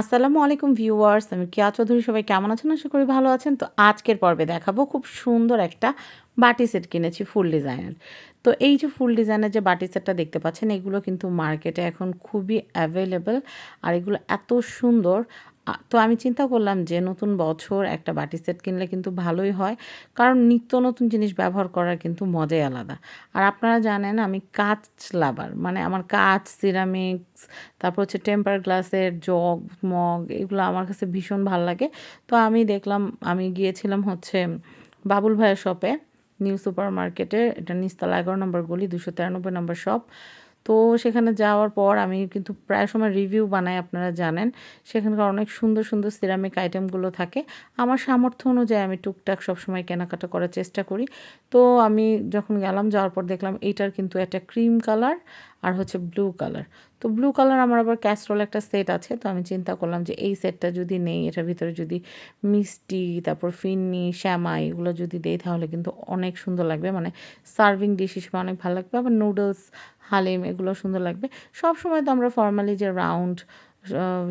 আসসালামু আলাইকুম ভিউয়ার্স, আমি কিয়া চৌধুরী, সবাই কেমন আছেন? আশা করি ভালো আছেন। তো আজকের পর্বে দেখাবো খুব সুন্দর একটা বাটি সেট কিনেছি ফুল ডিজাইনের। তো এই যে ফুল ডিজাইনের যে বাটি সেটটা দেখতে পাচ্ছেন, এগুলো কিন্তু মার্কেটে এখন খুবই অ্যাভেলেবেল আর এগুলো এত সুন্দর। তো আমি চিন্তা করলাম যে নতুন বছর একটা বাটি সেট কিনলে কিন্তু ভালোই হয়। কারণ নিত্য নতুন জিনিস ব্যবহার করার কিন্তু মজাই আলাদা। আর আপনারা জানেন আমি কাঁচ লাভার মানে আমার কাঁচ, সিরামিক্স, তারপর হচ্ছে টেম্পার গ্লাসের জগ, মগ, এগুলো আমার কাছে ভীষণ ভালো লাগে। তো আমি দেখলাম, আমি গিয়েছিলাম হচ্ছে বাবুল ভাইয়ের শপে নিউ সুপার মার্কেটে এটা নিস্তালা এগারো নম্বর গলি, দুশো তিরানব্বই নম্বর শপ তো সেখানে যাওয়ার পর আমি কিন্তু প্রায় সময় রিভিউ বানাই, আপনারা জানেন। সেখানকার অনেক সুন্দর সুন্দর সিরামিক আইটেমগুলো থাকে। আমার সামর্থ্য অনুযায়ী আমি টুকটাক সবসময় কেনাকাটা করার চেষ্টা করি। তো আমি যখন গেলাম, যাওয়ার পর দেখলাম এইটার কিন্তু একটা ক্রিম কালার আর হচ্ছে ব্লু কালার তো ব্লু কালার আমার আবার ক্যাস্ট্রল একটা সেট আছে। তো আমি চিন্তা করলাম যে এই সেটটা যদি নেই, এটার ভিতরে যদি মিষ্টি, তারপর ফিন্নি শ্যামাই এগুলো যদি দেই, তাহলে কিন্তু অনেক সুন্দর লাগবে। মানে সার্ভিং ডিশ হিসেবে অনেক ভালো লাগবে। আবার নুডলস হালিম, এগুলো সুন্দর লাগবে। সব সময় তো আমরা ফর্মালি যে রাউন্ড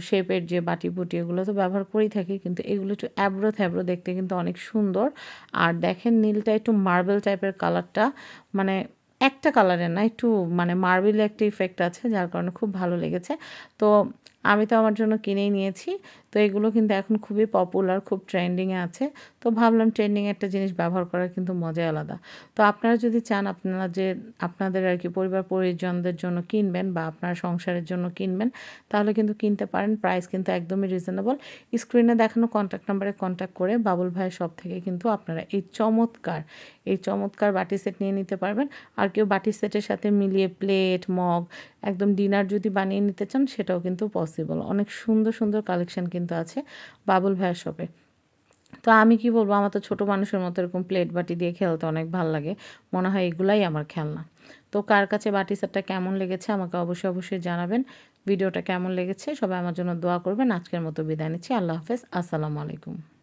শেপের যে বাটি বুটি এগুলো তো ব্যবহার করেই থাকি, কিন্তু এগুলো একটু অ্যাব্রো থ্যাব্রো দেখতে কিন্তু অনেক সুন্দর। আর দেখেন নীলটা একটু মার্বেল টাইপের কালারটা মানে একটা কালারের না, একটু মানে মার্বেল একটা ইফেক্ট আছে, যার কারণে খুব ভালো লেগেছে। তো আমি তো আমার জন্য কিনেই নিয়েছি। তো এগুলো কিন্তু এখন খুবই পপুলার খুব ট্রেন্ডিংয়ে আছে। তো ভাবলাম ট্রেন্ডিং একটা জিনিস ব্যবহার করার কিন্তু মজাই আলাদা। তো আপনারা যদি চান আপনারা যে আপনাদের আর কি পরিবার পরিজনদের জন্য কিনবেন বা আপনার সংসারের জন্য কিনবেন, তাহলে কিন্তু কিনতে পারেন। প্রাইস কিন্তু একদমই রিজনেবল স্ক্রিনে দেখানো কন্ট্যাক্ট নাম্বারে কন্ট্যাক্ট করে বাবুল ভাইয়ের সব থেকে কিন্তু আপনারা এই চমৎকার এই চমৎকার বাটি সেট নিয়ে নিতে পারবেন। আর কেউ বাটি সেটের সাথে মিলিয়ে প্লেট মগ, একদম ডিনার যদি বানিয়ে নিতে চান, সেটাও কিন্তু পসিবল অনেক সুন্দর সুন্দর কালেকশন কিন্তু আছে বাবুল ভাইয়ের শপে তো আমি কি বলব, আমার তো ছোটো মানুষের মতো এরকম প্লেট বাটি দিয়ে খেলতে অনেক ভালো লাগে। মনে হয় এগুলাই আমার খেলনা। তো কার কাছে বাটি সেটটা কেমন লেগেছে আমাকে অবশ্যই অবশ্যই জানাবেন। ভিডিওটা কেমন লেগেছে সবাই আমার জন্য দোয়া করবেন। আজকের মতো বিদায় নিচ্ছি। আল্লাহ হাফেজ। আসসালামু আলাইকুম।